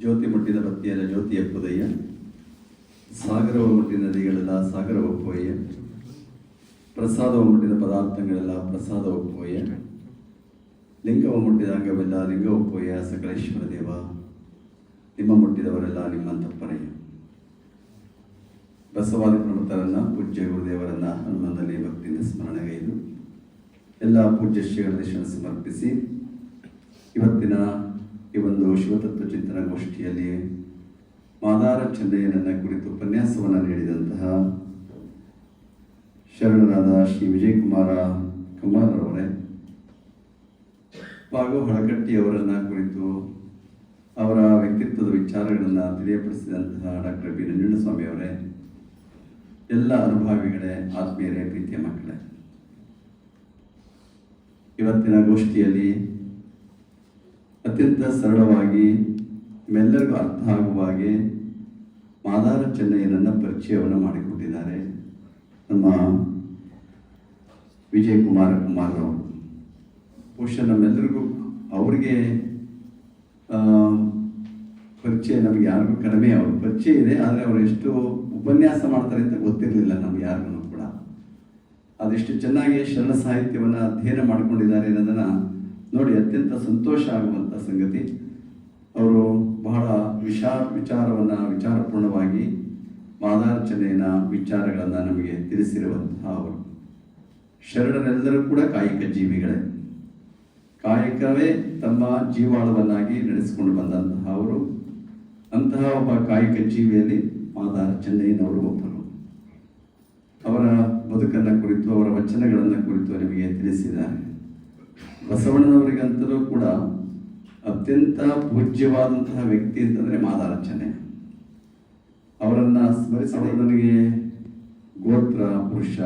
ಜ್ಯೋತಿ ಮುಟ್ಟಿದ ಬತ್ತಿಯಲ್ಲ ಜ್ಯೋತಿ ಎಪ್ಪುದಯ್ಯ. ಸಾಗರವ ಮುಟ್ಟಿದ ನದಿಗಳೆಲ್ಲ ಸಾಗರ ಒಪ್ಪುವಯ್ಯ. ಪ್ರಸಾದವ ಮುಟ್ಟಿದ ಪದಾರ್ಥಗಳೆಲ್ಲ ಪ್ರಸಾದ ಒಪ್ಪುವಯ್ಯ. ಲಿಂಗವ ಮುಟ್ಟಿದ ಅಂಗವೆಲ್ಲ ಲಿಂಗ ಒಪ್ಪುವಯ್ಯ, ಸಕಲೇಶ್ವರ ದೇವ. ನಿಮ್ಮ ಮುಟ್ಟಿದವರೆಲ್ಲ ನಿಮ್ಮಂತಪ್ಪನೆಯ ಬಸವಾದಿ ಪ್ರಮುಖರನ್ನ, ಪೂಜ್ಯ ಗುರುದೇವರನ್ನ ಹನುಮಂದಲ್ಲಿ ಭಕ್ತಿಯಿಂದ ಸ್ಮರಣೆಗೈದು, ಎಲ್ಲ ಪೂಜ್ಯ ಶ್ರೀಗಳ ದರ್ಶನ ಸಮರ್ಪಿಸಿ, ಇವತ್ತಿನ ಈ ಒಂದು ಶಿವತತ್ವ ಚಿಂತನ ಗೋಷ್ಠಿಯಲ್ಲಿ ಮಾದಾರ ಚೆನ್ನಯ್ಯನನ್ನ ಕುರಿತು ಉಪನ್ಯಾಸವನ್ನು ನೀಡಿದಂತಹ ಶರಣರಾದ ಶ್ರೀ ವಿಜಯಕುಮಾರ ಕುಮಾರರವರೇ ಹಾಗೂ ಹಳಕಟ್ಟಿಯವರನ್ನ ಕುರಿತು ಅವರ ವ್ಯಕ್ತಿತ್ವದ ವಿಚಾರಗಳನ್ನು ತಿಳಿಯಪಡಿಸಿದಂತಹ ಡಾಕ್ಟರ್ ಬಿ ನಂಜುಂಡಸ್ವಾಮಿ ಅವರೇ, ಎಲ್ಲ ಅನುಭವಿಗಳೇ, ಆತ್ಮೀಯರೇ, ಪ್ರೀತಿಯ ಮಕ್ಕಳೇ. ಇವತ್ತಿನ ಗೋಷ್ಠಿಯಲ್ಲಿ ಅತ್ಯಂತ ಸರಳವಾಗಿ ನಿಮ್ಮೆಲ್ಲರಿಗೂ ಅರ್ಥ ಆಗುವ ಹಾಗೆ ಮಾದಾರ ಚೆನ್ನಯ್ಯನನ್ನು ಪರಿಚಯವನ್ನು ಮಾಡಿಕೊಟ್ಟಿದ್ದಾರೆ. ನಮ್ಮ ವಿಜಯ್ ಕುಮಾರ ಕುಮಾರ್ರವರು ಬಹುಶಃ ನಮ್ಮೆಲ್ಲರಿಗೂ ಅವರಿಗೆ ಪರಿಚಯ ನಮಗೆ ಯಾರಿಗೂ ಕಡಿಮೆ ಅವ್ರ ಪರಿಚಯ ಇದೆ, ಆದರೆ ಅವರು ಎಷ್ಟು ಉಪನ್ಯಾಸ ಮಾಡ್ತಾರೆ ಅಂತ ಗೊತ್ತಿರಲಿಲ್ಲ ನಮ್ಗೆ ಯಾರಿಗೂ ಕೂಡ. ಅದೆಷ್ಟು ಚೆನ್ನಾಗಿ ಶರಣ ಸಾಹಿತ್ಯವನ್ನು ಅಧ್ಯಯನ ಮಾಡಿಕೊಂಡಿದ್ದಾರೆ ಅನ್ನೋದನ್ನು ನೋಡಿ ಅತ್ಯಂತ ಸಂತೋಷ ಆಗುವಂಥ ಸಂಗತಿ. ಅವರು ಬಹಳ ವಿಶಾ ವಿಚಾರವನ್ನು ವಿಚಾರಪೂರ್ಣವಾಗಿ ಮಾದಾರ್ಚನೆಯ ವಿಚಾರಗಳನ್ನು ನಮಗೆ ತಿಳಿಸಿರುವಂತಹ ಅವರು. ಶರಣರೆಲ್ಲರೂ ಕೂಡ ಕಾಯಿಕ ಜೀವಿಗಳೇ. ಕಾಯಕವೇ ತಮ್ಮ ಜೀವಾಳವನ್ನಾಗಿ ನಡೆಸಿಕೊಂಡು ಬಂದಂತಹ ಅವರು. ಅಂತಹ ಒಬ್ಬ ಕಾಯಕ ಜೀವಿಯಲ್ಲಿ ಮಾದಾರ ಚೆನ್ನಯ್ಯನವರು ಒಬ್ಬರು. ಅವರ ಬದುಕನ್ನ ಕುರಿತು, ಅವರ ವಚನಗಳನ್ನು ಕುರಿತು ನಿಮಗೆ ತಿಳಿಸಿದ್ದಾರೆ. ಬಸವಣ್ಣನವರಿಗಂತಲೂ ಕೂಡ ಅತ್ಯಂತ ಪೂಜ್ಯವಾದಂತಹ ವ್ಯಕ್ತಿ ಅಂತಂದ್ರೆ ಮಾದಾರಚನೆ. ಅವರನ್ನು ಸ್ಮರಿಸಿದ ನನಗೆ ಗೋತ್ರ, ಪುರುಷ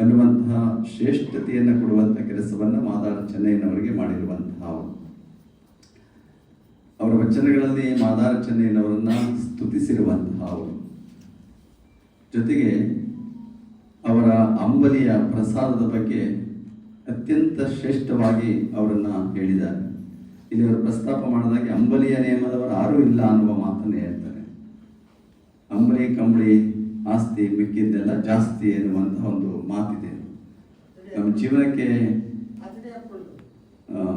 ಅನ್ನುವಂತಹ ಶ್ರೇಷ್ಠತೆಯನ್ನು ಕೊಡುವಂಥ ಕೆಲಸವನ್ನು ಮಾದಾರಚನೆಯನ್ನವರಿಗೆ ಮಾಡಿರುವಂತಹ ಅವರು ಅವರ ವಚನಗಳಲ್ಲಿ ಮಾದಾರಚನೆಯನ್ನವರನ್ನು ಸ್ತುತಿಸಿರುವಂತಹ ಅವರು ಜೊತೆಗೆ ಅವರ ಅಂಬಲಿಯ ಪ್ರಸಾದದ ಬಗ್ಗೆ ಅತ್ಯಂತ ಶ್ರೇಷ್ಠವಾಗಿ ಅವರನ್ನು ಹೇಳಿದ್ದಾರೆ. ಇಲ್ಲಿ ಅವರು ಪ್ರಸ್ತಾಪ ಮಾಡಿದಾಗ ಅಂಬಲಿಯ ನಿಯಮದವರು ಯಾರೂ ಇಲ್ಲ ಅನ್ನುವ ಮಾತನ್ನೇ ಹೇಳ್ತಾರೆ. ಅಂಬಲಿ, ಕಂಬಳಿ ಆಸ್ತಿ ಮಿಕ್ಕಿದ್ದೆಲ್ಲ ಜಾಸ್ತಿ ಎನ್ನುವಂತಹ ಒಂದು ಮಾತಿದೆ. ನಮ್ಮ ಜೀವನಕ್ಕೆ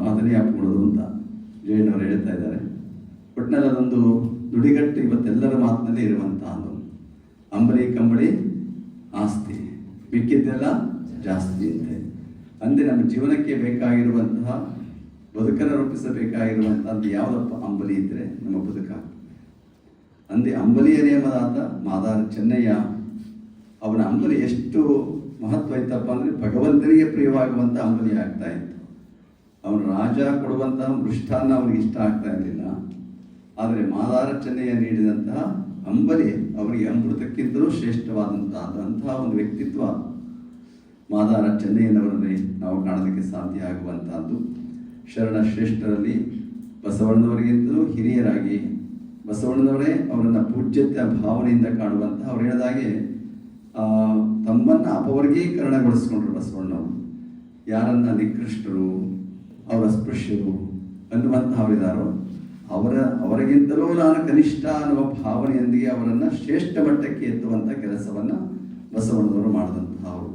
ಅದನ್ನೇ ಹಾಕ್ಕೊಳ್ಳೋದು ಅಂತ ಜೈನವರು ಹೇಳ್ತಾ ಇದ್ದಾರೆ. ಒಟ್ಟಿನಲ್ಲಿ ಅದೊಂದು ನುಡಿಗಟ್ಟು ಇವತ್ತೆಲ್ಲರ ಮಾತಿನಲ್ಲಿ ಇರುವಂತಹ ಒಂದು ಅಂಬಲಿ, ಕಂಬಳಿ ಆಸ್ತಿ ಮಿಕ್ಕಿದ್ದೆಲ್ಲ ಜಾಸ್ತಿ ಅಂತೆ. ಅಂದ್ರೆ ನಮ್ಮ ಜೀವನಕ್ಕೆ ಬೇಕಾಗಿರುವಂತಹ ಬದುಕನ್ನು ರೂಪಿಸಬೇಕಾಗಿರುವಂಥದ್ದು ಯಾವುದಪ್ಪ? ಅಂಬಲಿ ಇದ್ದರೆ ನಮ್ಮ ಬದುಕ. ಅಂದೆ ಅಂಬಲಿಯ ನೇಮದಾತ ಮಾದಾರ ಚೆನ್ನಯ್ಯ. ಅವನ ಅಂಬಲಿ ಎಷ್ಟು ಮಹತ್ವ ಇತ್ತಪ್ಪ ಅಂದ್ರೆ ಭಗವಂತನಿಗೆ ಪ್ರಿಯವಾಗುವಂತ ಅಂಬಲಿ ಆಗ್ತಾ ಇತ್ತು. ಅವನು ರಾಜ ಕೊಡುವಂತಹ ಮೃಷ್ಟಾನ್ನ ಅವನಿಗೆ ಇಷ್ಟ ಆಗ್ತಾ ಇರಲಿಲ್ಲ. ಆದರೆ ಮಾದಾರ ಚೆನ್ನಯ್ಯ ನೀಡಿದಂತಹ ಅಂಬಲಿ ಅವರಿಗೆ ಅಮೃತಕ್ಕಿಂತಲೂ ಶ್ರೇಷ್ಠವಾದಂತಹ ಒಂದು ವ್ಯಕ್ತಿತ್ವ. ಮಾದಾರ ಚೆನ್ನಯ್ಯನವರಲ್ಲಿ ನಾವು ಕಾಣೋದಕ್ಕೆ ಸಾಧ್ಯ ಆಗುವಂತಹದ್ದು. ಶರಣ ಶ್ರೇಷ್ಠರಲ್ಲಿ ಬಸವಣ್ಣನವರಿಗಿಂತಲೂ ಹಿರಿಯರಾಗಿ ಬಸವಣ್ಣನವರೇ ಅವರನ್ನು ಪೂಜ್ಯತೆ ಭಾವನೆಯಿಂದ ಕಾಣುವಂಥ ಅವ್ರು ಹೇಳಿದಾಗೆ ತಮ್ಮನ್ನು ಅಪವರ್ಗೀಕರಣಗೊಳಿಸ್ಕೊಂಡ್ರು ಬಸವಣ್ಣವರು. ಯಾರನ್ನ ನಿಕೃಷ್ಟರು, ಅವರ ಸ್ಪೃಶ್ಯರು ಅನ್ನುವಂತಹವರಿದ್ದಾರೋ ಅವರ ಅವರಿಗಿಂತಲೂ ನಾನು ಕನಿಷ್ಠ ಅನ್ನುವ ಭಾವನೆಯೊಂದಿಗೆ ಅವರನ್ನು ಶ್ರೇಷ್ಠ ಮಟ್ಟಕ್ಕೆ ಎತ್ತುವಂಥ ಕೆಲಸವನ್ನು ಬಸವಣ್ಣನವರು ಮಾಡಿದಂತಹ ಅವರು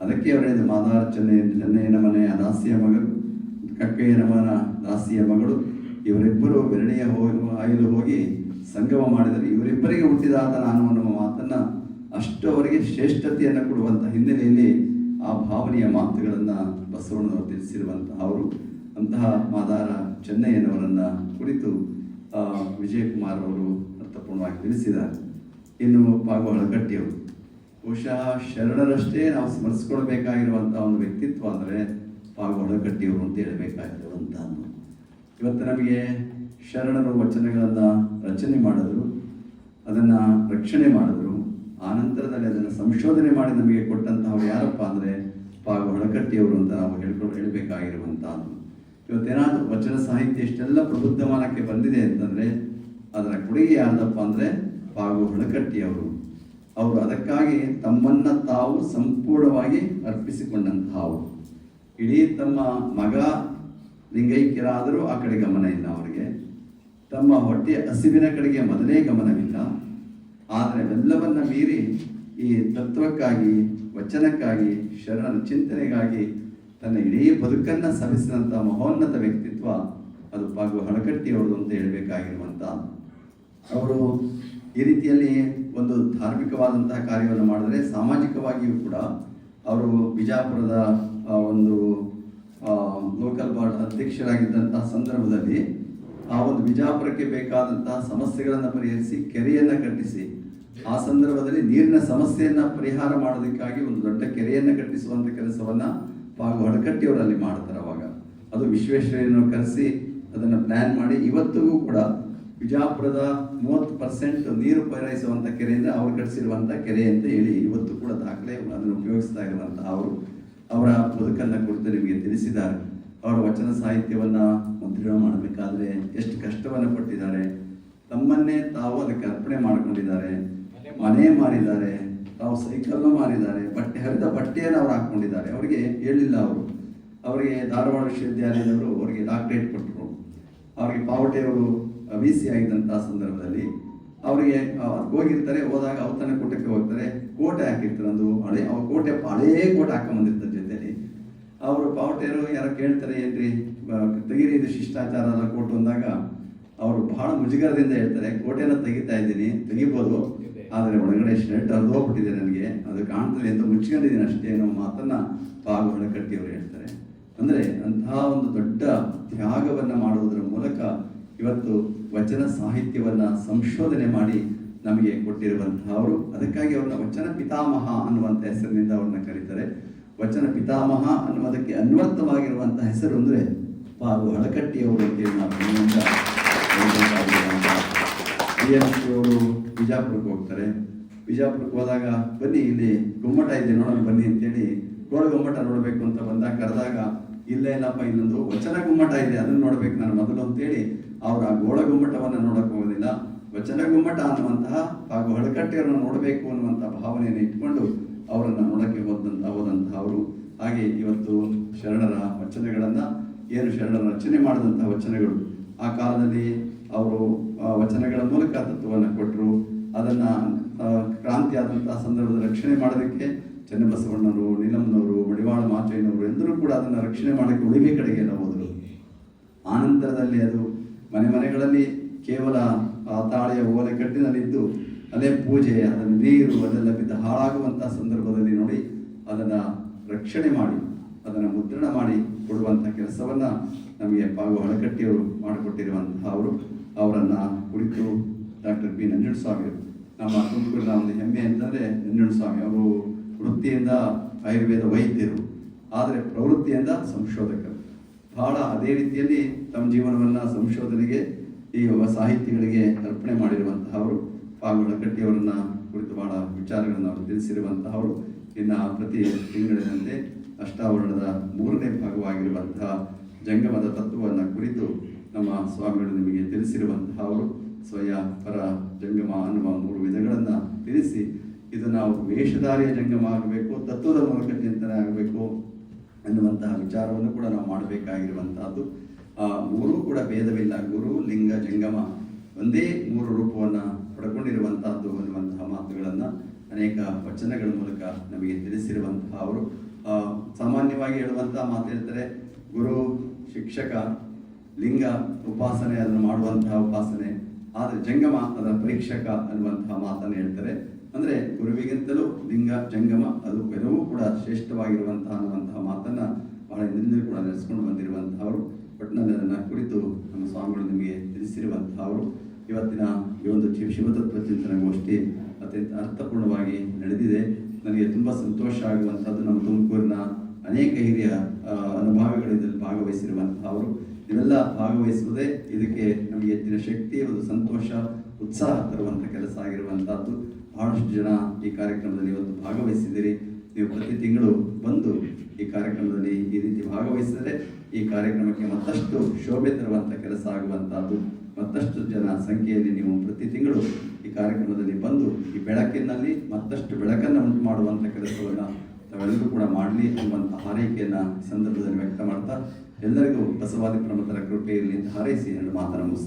ಅದಕ್ಕೆ ಅವರು ಮಾದಾರ್ಚನೆ ಚೆನ್ನೈನ ಮನೆ ಚೆನ್ನಯ್ಯನ ಮನೆಯ ದಾಸಿಯ ಮಗಳು ಕಕ್ಕಯ್ಯನ ಮನ ದಾಸಿಯ ಮಗಳು, ಇವರಿಬ್ಬರು ಬೆರಣೆಯ ಆಯಲು ಹೋಗಿ ಸಂಗಮ ಮಾಡಿದರೆ. ಇವರಿಬ್ಬರಿಗೆ ಹುಟ್ಟಿದಾತ ನಾನು ಅನ್ನುವ ಮಾತನ್ನ ಅಷ್ಟು ಅವರಿಗೆ ಶ್ರೇಷ್ಠತೆಯನ್ನು ಕೊಡುವಂಥ ಹಿನ್ನೆಲೆಯಲ್ಲಿ ಆ ಭಾವನೆಯ ಮಾತುಗಳನ್ನು ಬಸವಣ್ಣನವರು ತಿಳಿಸಿರುವಂತಹ ಅವರು, ಅಂತಹ ಮಾದಾರ ಚೆನ್ನಯ್ಯನವರನ್ನ ಕುರಿತು ವಿಜಯಕುಮಾರ್ ಅವರು ಅರ್ಥಪೂರ್ಣವಾಗಿ ತಿಳಿಸಿದ್ದಾರೆ. ಇನ್ನು ಪಾಗು ಹಳಕಟ್ಟಿಯವರು ಬಹುಶಃ ಶರಣರಷ್ಟೇ ನಾವು ಸ್ಮರಿಸ್ಕೊಳ್ಬೇಕಾಗಿರುವಂತಹ ಒಂದು ವ್ಯಕ್ತಿತ್ವ ಅಂದರೆ ಹಳಕಟ್ಟಿಯವರು ಅಂತ ಹೇಳಬೇಕಾಗಿರುವಂತಹದ್ದು ಇವತ್ತು ನಮಗೆ ಶರಣರು ವಚನಗಳನ್ನು ರಚನೆ ಮಾಡಿದ್ರು, ಅದನ್ನು ರಕ್ಷಣೆ ಮಾಡಿದ್ರು. ಆ ನಂತರದಲ್ಲಿ ಅದನ್ನು ಸಂಶೋಧನೆ ಮಾಡಿ ನಮಗೆ ಕೊಟ್ಟಂತಹವ್ರು ಯಾರಪ್ಪ ಅಂದರೆ ಪಾಗ ಹೊಳಕಟ್ಟಿಯವರು ಅಂತ ನಾವು ಹೇಳ್ಕೊಂಡು ಹೇಳಬೇಕಾಗಿರುವಂತಹದ್ದು. ಇವತ್ತೇನಾದರೂ ವಚನ ಸಾಹಿತ್ಯ ಇಷ್ಟೆಲ್ಲ ಪ್ರಬುದ್ಧಮಾನಕ್ಕೆ ಬಂದಿದೆ ಅಂತಂದರೆ ಅದರ ಕೊಡುಗೆ ಯಾರ್ದಪ್ಪ ಅಂದರೆ ಪಾಗು ಹೊಳಕಟ್ಟಿಯವರು ಅವರು ಅದಕ್ಕಾಗಿ ತಮ್ಮನ್ನು ತಾವು ಸಂಪೂರ್ಣವಾಗಿ ಅರ್ಪಿಸಿಕೊಂಡಂತಹವು ಇಡೀ ತಮ್ಮ ಮಗ ಲಿಂಗೈಕ್ಯರಾದರೂ ಆ ಕಡೆ ಗಮನ ಇಲ್ಲ ಅವರಿಗೆ. ತಮ್ಮ ಹೊಟ್ಟೆ ಹಸಿವಿನ ಕಡೆಗೆ ಮೊದಲೇ ಗಮನವಿಲ್ಲ. ಆದರೆ ಅವೆಲ್ಲವನ್ನ ಮೀರಿ ಈ ತತ್ವಕ್ಕಾಗಿ, ವಚನಕ್ಕಾಗಿ, ಶರಣರ ಚಿಂತನೆಗಾಗಿ ತನ್ನ ಇಡೀ ಬದುಕನ್ನ ಸವಿಸಿದಂಥ ಮಹೋನ್ನತ ವ್ಯಕ್ತಿತ್ವ ಅದು ಪಾಗು ಹಣಕಟ್ಟಿಯವರು ಅಂತ ಹೇಳಬೇಕಾಗಿರುವಂಥ ಅವರು ಈ ರೀತಿಯಲ್ಲಿ ಒಂದು ಧಾರ್ಮಿಕವಾದಂತಹ ಕಾರ್ಯವನ್ನು ಮಾಡಿದರೆ ಸಾಮಾಜಿಕವಾಗಿಯೂ ಕೂಡ ಅವರು ಬಿಜಾಪುರದ ಒಂದು ಲೋಕಲ್ ಬಾರ್ಡ್ ಅಧ್ಯಕ್ಷರಾಗಿದ್ದಂತಹ ಸಂದರ್ಭದಲ್ಲಿ ಆ ಒಂದು ಬಿಜಾಪುರಕ್ಕೆ ಬೇಕಾದಂತಹ ಸಮಸ್ಯೆಗಳನ್ನು ಪರಿಹರಿಸಿ, ಕೆರೆಯನ್ನು ಕಟ್ಟಿಸಿ, ಆ ಸಂದರ್ಭದಲ್ಲಿ ನೀರಿನ ಸಮಸ್ಯೆಯನ್ನು ಪರಿಹಾರ ಮಾಡೋದಕ್ಕಾಗಿ ಒಂದು ದೊಡ್ಡ ಕೆರೆಯನ್ನು ಕಟ್ಟಿಸುವಂತ ಕೆಲಸವನ್ನ ಪಾಗು ಹಡಕಟ್ಟಿಯವರಲ್ಲಿ ಮಾಡ್ತಾರೆ ಅವಾಗ. ಅದು ವಿಶ್ವೇಶ್ವರಯ್ಯನವರು ಕರೆಸಿ ಅದನ್ನು ಪ್ಲಾನ್ ಮಾಡಿ, ಇವತ್ತಿಗೂ ಕೂಡ ಬಿಜಾಪುರದ ಮೂವತ್ತು ಪರ್ಸೆಂಟ್ ನೀರು ಪೂರೈಸುವಂತ ಕೆರೆಯಿಂದ ಅವರು ಕಟ್ಟಿಸಿರುವಂಥ ಕೆರೆ ಅಂತ ಹೇಳಿ ಇವತ್ತು ಕೂಡ ದಾಖಲೆ ಅದನ್ನು ಉಪಯೋಗಿಸ್ತಾ ಇರುವಂತಹ ಅವರು ಅವರ ಬದುಕನ್ನ ಕುರಿತು ನಿಮಗೆ ತಿಳಿಸಿದ್ದಾರೆ. ಅವರ ವಚನ ಸಾಹಿತ್ಯವನ್ನ ಮುದ್ರಣ ಮಾಡಬೇಕಾದ್ರೆ ಎಷ್ಟು ಕಷ್ಟವನ್ನ ಪಟ್ಟಿದ್ದಾರೆ. ತಮ್ಮನ್ನೇ ತಾವು ಅದಕ್ಕೆ ಅರ್ಪಣೆ ಮಾಡಿಕೊಂಡಿದ್ದಾರೆ. ಮನೆ ಮಾರಿದ್ದಾರೆ, ತಾವು ಸೈಕಲ್ ಮಾರಿದ್ದಾರೆ, ಬಟ್ಟೆ ಹರಿದ ಬಟ್ಟೆಯನ್ನು ಅವ್ರು ಹಾಕೊಂಡಿದ್ದಾರೆ. ಅವರಿಗೆ ಹೇಳಿಲ್ಲ ಅವರು. ಅವರಿಗೆ ಧಾರವಾಡ ವಿಶ್ವವಿದ್ಯಾಲಯದವರು ಅವರಿಗೆ ಡಾಕ್ಟರೇಟ್ ಕೊಟ್ಟರು ಅವರಿಗೆ ಪಾವಟೆಯವರು ವಿ ಸಿ ಆಗಿದ್ದಂತಹ ಸಂದರ್ಭದಲ್ಲಿ ಅವರಿಗೆ ಅವ್ರು ಹೋಗಿರ್ತಾರೆ, ಹೋದಾಗ ಔತಣ ಕೂಟಕ್ಕೆ ಹೋಗ್ತಾರೆ, ಕೋಟೆ ಹಾಕಿರ್ತಾರೆ ಒಂದು ಹಳೆ, ಅವ್ರ ಕೋಟೆ, ಹಳೇ ಕೋಟೆ ಹಾಕೊಂಬಂದಿರ್ತಾರೆ ಜೊತೆಲಿ. ಅವರು ಪಾವಟೆಯರು ಯಾರೋ ಕೇಳ್ತಾರೆ, ಏನ್ರಿ ತೆಗೀರಿ ಇದು ಶಿಷ್ಟಾಚಾರ ಎಲ್ಲ ಕೋಟು ಅಂದಾಗ ಅವರು ಬಹಳ ಮುಜುಗರದಿಂದ ಹೇಳ್ತಾರೆ, ಕೋಟೆನ ತೆಗಿತಾ ಇದ್ದೀನಿ, ತೆಗಿಬೋದು, ಆದರೆ ಒಳಗಡೆ ಶರ್ಟ್ ಹೋಗ್ಬಿಟ್ಟಿದೆ ನನಗೆ, ಅದು ಕಾಣ್ತದೆ ಅಂತ ಮುಚ್ಕೊಂಡಿದ್ದೀನಿ ಅಷ್ಟೇ ಅನ್ನೋ ಮಾತನ್ನ ಪಾಗು ಕಟ್ಟಿಯವರು ಹೇಳ್ತಾರೆ. ಅಂದ್ರೆ ಅಂತಹ ಒಂದು ದೊಡ್ಡ ತ್ಯಾಗವನ್ನ ಮಾಡುವುದರ ಮೂಲಕ ಇವತ್ತು ವಚನ ಸಾಹಿತ್ಯವನ್ನ ಸಂಶೋಧನೆ ಮಾಡಿ ನಮಗೆ ಕೊಟ್ಟಿರುವಂತಹ ಅವರು ಅದಕ್ಕಾಗಿ ಅವ್ರನ್ನ ವಚನ ಪಿತಾಮಹ ಅನ್ನುವಂಥ ಹೆಸರಿನಿಂದ ಅವ್ರನ್ನ ಕರೀತಾರೆ. ವಚನ ಪಿತಾಮಹ ಅನ್ನುವುದಕ್ಕೆ ಅನ್ವರ್ಥವಾಗಿರುವಂತಹ ಹೆಸರು ಅಂದ್ರೆ ಪಾರು ಹಳಕಟ್ಟಿಯವರು ಅವರು ಬಿಜಾಪುರಕ್ಕೆ ಹೋಗ್ತಾರೆ. ಬಿಜಾಪುರಕ್ಕೆ ಹೋದಾಗ, ಬನ್ನಿ ಇಲ್ಲಿ ಗುಮ್ಮಟ ಇದೆ ನೋಡೋಣ, ಬನ್ನಿ ಅಂತೇಳಿ ಗೋಳ ಗೊಮ್ಮಟ ನೋಡಬೇಕು ಅಂತ ಬಂದಾಗ ಕರೆದಾಗ ಇಲ್ಲ ಏನಪ್ಪ ಇನ್ನೊಂದು ವಚನ ಗುಮ್ಮಟ ಇದೆ, ಅದನ್ನು ನೋಡ್ಬೇಕು ನಾನು ಮೊದಲು ಅಂತೇಳಿ ಅವ್ರು ಆ ಗೋಳ ಗುಮ್ಮಟವನ್ನು ನೋಡಕ್ ಹೋಗೋದಿಲ್ಲ. ವಚನ ಗುಮ್ಮಟ ಅನ್ನುವಂತಹ ಹಾಗೂ ಹಳಕಟ್ಟೆಯನ್ನು ನೋಡಬೇಕು ಅನ್ನುವಂತಹ ಭಾವನೆಯನ್ನು ಇಟ್ಕೊಂಡು ಅವರನ್ನು ನೋಡಕ್ಕೆ ಹೋದಂತ ಹೋದಂತಹ ಅವರು. ಹಾಗೆ ಇವತ್ತು ಶರಣರ ವಚನಗಳನ್ನ ಏನು ಶರಣರ ರಚನೆ ಮಾಡಿದಂತಹ ವಚನಗಳು. ಆ ಕಾಲದಲ್ಲಿ ಅವರು ವಚನಗಳ ಮೂಲಕ ತತ್ವವನ್ನು ಕೊಟ್ಟರು ಅದನ್ನ ಕ್ರಾಂತಿ ಆದಂತಹ ಸಂದರ್ಭದ ರಕ್ಷಣೆ ಮಾಡೋದಕ್ಕೆ ಚನ್ನಬಸವಣ್ಣವರು ನೀಲಮ್ನವರು ಮಡಿವಾಳ ಮಾಚಯ್ಯನವರು ಎಲ್ಲರೂ ಕೂಡ ಅದನ್ನು ರಕ್ಷಣೆ ಮಾಡಕ್ಕೆ ಉಳಿಮೆ ಕಡೆಗೆ ಎಲ್ಲ ಹೋದರು ಆನಂತರದಲ್ಲಿ ಅದು ಮನೆ ಮನೆಗಳಲ್ಲಿ ಕೇವಲ ಆ ತಾಳೆಯ ಓಲೆ ಕಟ್ಟಿನಲ್ಲಿದ್ದು ಅದೇ ಪೂಜೆ, ಅದನ್ನು ನೀರು, ಅದೆಲ್ಲ ಬಿದ್ದು ಹಾಳಾಗುವಂತಹ ಸಂದರ್ಭದಲ್ಲಿ ನೋಡಿ ಅದನ್ನ ರಕ್ಷಣೆ ಮಾಡಿ, ಅದನ್ನ ಮುದ್ರಣ ಮಾಡಿ ಕೊಡುವಂಥ ಕೆಲಸವನ್ನ ನಮಗೆ ಪಾಗು ಹಳಕಟ್ಟಿಯವರು ಮಾಡಿಕೊಟ್ಟಿರುವಂತಹ ಅವರು, ಅವರನ್ನು ಕುರಿತು ಡಾಕ್ಟರ್ ಬಿ. ನಂಜುಣಸ್ವಾಮಿ ನಮ್ಮ ತುಮಕೂರಿನ ಒಂದು ಹೆಮ್ಮೆ ಅಂತಂದ್ರೆ ಸ್ವಾಮಿ ಅವರು ವೃತ್ತಿಯಿಂದ ಆಯುರ್ವೇದ ವೈದ್ಯರು, ಆದರೆ ಪ್ರವೃತ್ತಿಯಿಂದ ಸಂಶೋಧಕರು. ಬಹಳ ಅದೇ ರೀತಿಯಲ್ಲಿ ತಮ್ಮ ಜೀವನವನ್ನ ಸಂಶೋಧನೆಗೆ, ಈ ಸಾಹಿತ್ಯಗಳಿಗೆ ಅರ್ಪಣೆ ಮಾಡಿರುವಂತಹ ಅವರು ಪಾಗುಳ ಕಟ್ಟಿಯವರನ್ನ ಕುರಿತು ಬಹಳ ವಿಚಾರಗಳನ್ನು ಅವರು ತಿಳಿಸಿರುವಂತಹ ಅವರು ಇನ್ನು ಪ್ರತಿ ತಿಂಗಳಿನಂತೆ ಅಷ್ಟಾವರಣದ ಮೂರನೇ ಭಾಗವಾಗಿರುವಂತಹ ಜಂಗಮದ ತತ್ವವನ್ನು ಕುರಿತು ನಮ್ಮ ಸ್ವಾಮಿಗಳು ನಿಮಗೆ ತಿಳಿಸಿರುವಂತಹ ಅವರು ಸ್ವಯ ಪರ ಜಂಗಮ ಅನ್ನುವ ಮೂರು ವಿಧಗಳನ್ನು ತಿಳಿಸಿ ಇದು ನಾವು ವೇಷಧಾರಿಯ ಜಂಗಮ ಆಗಬೇಕು, ತತ್ವದ ಮೂಲಕ ಚಿಂತನೆ ಆಗಬೇಕು ಅನ್ನುವಂತಹ ವಿಚಾರವನ್ನು ಕೂಡ ನಾವು ಮಾಡಬೇಕಾಗಿರುವಂತಹದ್ದು. ಆ, ಮೂರೂ ಕೂಡ ಭೇದವಿಲ್ಲ. ಗುರು, ಲಿಂಗ, ಜಂಗಮ ಒಂದೇ ಮೂರು ರೂಪವನ್ನು ಪಡ್ಕೊಂಡಿರುವಂತಹದ್ದು ಅನ್ನುವಂತಹ ಮಾತುಗಳನ್ನು ಅನೇಕ ವಚನಗಳ ಮೂಲಕ ನಮಗೆ ತಿಳಿಸಿರುವಂತಹ ಅವರು. ಸಾಮಾನ್ಯವಾಗಿ ಹೇಳುವಂತಹ ಮಾತು ಹೇಳ್ತಾರೆ ಗುರು, ಶಿಕ್ಷಕ, ಲಿಂಗ, ಉಪಾಸನೆ, ಅದನ್ನು ಮಾಡುವಂತಹ ಉಪಾಸನೆ, ಆದರೆ ಜಂಗಮ ಅದರ ಪರೀಕ್ಷಕ ಅನ್ನುವಂತಹ ಮಾತನ್ನು ಹೇಳ್ತಾರೆ. ಅಂದ್ರೆ ಗುರುವಿಗಿಂತಲೂ ಲಿಂಗ ಜಂಗಮ ಅದು ಎಲ್ಲವೂ ಕೂಡ ಶ್ರೇಷ್ಠವಾಗಿರುವಂತಹ ಅನ್ನುವಂತಹ ಮಾತನ್ನ ಬಹಳ ಹಿಂದಿನಿಂದಲೂ ಕೂಡ ನಡೆಸ್ಕೊಂಡು ಬಂದಿರುವಂತಹವರು. ಒಟ್ಟಿನಲ್ಲಿ ಕುರಿತು ನಮ್ಮ ಸ್ವಾಮಿಗಳು ನಿಮಗೆ ತಿಳಿಸಿರುವಂತಹವರು. ಇವತ್ತಿನ ಈ ಒಂದು ಶಿವತತ್ವ ಚಿಂತನ ಗೋಷ್ಠಿ ಅತ್ಯಂತ ಅರ್ಥಪೂರ್ಣವಾಗಿ ನಡೆದಿದೆ. ನನಗೆ ತುಂಬಾ ಸಂತೋಷ ಆಗುವಂತಹದ್ದು ನಮ್ಮ ತುಮಕೂರಿನ ಅನೇಕ ಹಿರಿಯ ಆ, ಭಾಗವಹಿಸಿರುವಂತಹವರು. ಇವೆಲ್ಲ ಭಾಗವಹಿಸುವುದೇ ಇದಕ್ಕೆ ನಮಗೆ ಹೆಚ್ಚಿನ ಶಕ್ತಿ ಒಂದು ಸಂತೋಷ ಉತ್ಸಾಹ ತರುವಂತ ಕೆಲಸ ಆಗಿರುವಂತಹದ್ದು. ಬಹಳಷ್ಟು ಜನ ಈ ಕಾರ್ಯಕ್ರಮದಲ್ಲಿ ಇವತ್ತು ಭಾಗವಹಿಸಿದ್ದೀರಿ. ನೀವು ಪ್ರತಿ ತಿಂಗಳು ಬಂದು ಈ ಕಾರ್ಯಕ್ರಮದಲ್ಲಿ ಈ ರೀತಿ ಭಾಗವಹಿಸಿದರೆ ಈ ಕಾರ್ಯಕ್ರಮಕ್ಕೆ ಮತ್ತಷ್ಟು ಶೋಭೆ ತರುವಂಥ ಕೆಲಸ ಆಗುವಂಥದ್ದು. ಮತ್ತಷ್ಟು ಜನ ಸಂಖ್ಯೆಯಲ್ಲಿ ನೀವು ಪ್ರತಿ ತಿಂಗಳು ಈ ಕಾರ್ಯಕ್ರಮದಲ್ಲಿ ಬಂದು ಈ ಬೆಳಕಿನಲ್ಲಿ ಮತ್ತಷ್ಟು ಬೆಳಕನ್ನು ಉಂಟು ಮಾಡುವಂಥ ಕೆಲಸವನ್ನು ತಾವೆಲ್ಲರೂ ಕೂಡ ಮಾಡಲಿ ಅನ್ನುವಂಥ ಹಾರೈಕೆಯನ್ನು ಈ ಸಂದರ್ಭದಲ್ಲಿ ವ್ಯಕ್ತ ಮಾಡ್ತಾ ಎಲ್ಲರಿಗೂ ಬಸವಾದಿ ಪ್ರಮುಖರ ಕೃಪೆಯಲ್ಲಿ ಹಾರೈಸಿ ಎರಡು ಮಾತನ್ನು